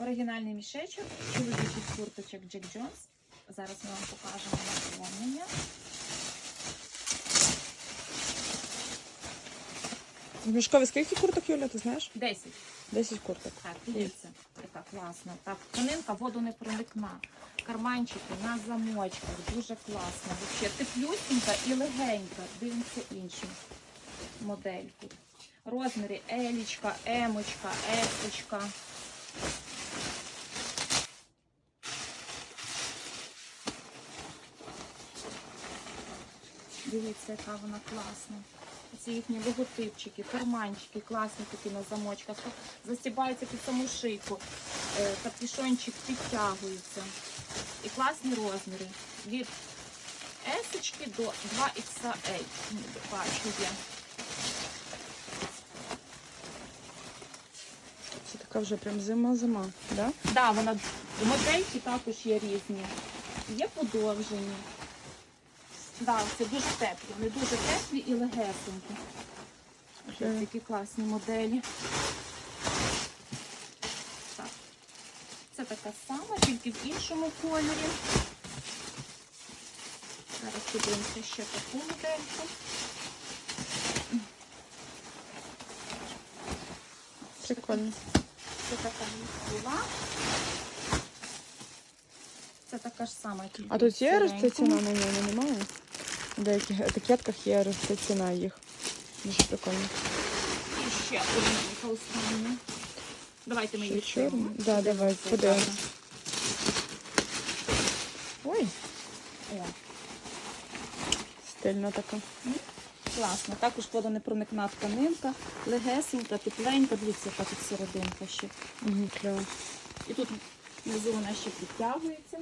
Оригінальний мішечок, чоловічих курточок Джек Джонс. Зараз ми вам покажемо наповнення. В мішкові скільки курток, Юля, ти знаєш? 10. 10 курток. Так, дивіться, яка класна. Так, тканинка воду не проникна. Карманчики на замочках, дуже класно. Взагалі теплюсінька і легенька. Дивимося іншу модельку. Розміри елічка, емочка, есочка. Дивіться, яка вона класна. Ці їхні логотипчики, карманчики, класні такі на замочках. Застібаються під саму шийку. Е, Капюшончик підтягується. І класні розміри. Від S до 2XL. Ну, Бачу є. Це така вже прям зима-зима, да? Да, вона модельки також є різні. Є подовжені. Да, це дуже теплі. Вони дуже теплі і легесенькі. Ось такі класні моделі. Так. Це така сама, тільки в іншому кольорі. Зараз подивимося ще таку модельку. Прикольно. Це така була. Це така ж сама. А тут є росте ціна на ньому, немає? В деяких етикетках є росте ціна їх. Дуже прикольно. І ще одна остання. Давайте ми її відкриємо. Да, давай, подивимось. Ой, О, стильна така. класно. Також водонепроникна тканинка, легесенька, тепленька. Дивіться, яка тут серединка ще. Угу, кльово. І тут внизу вона ще підтягується.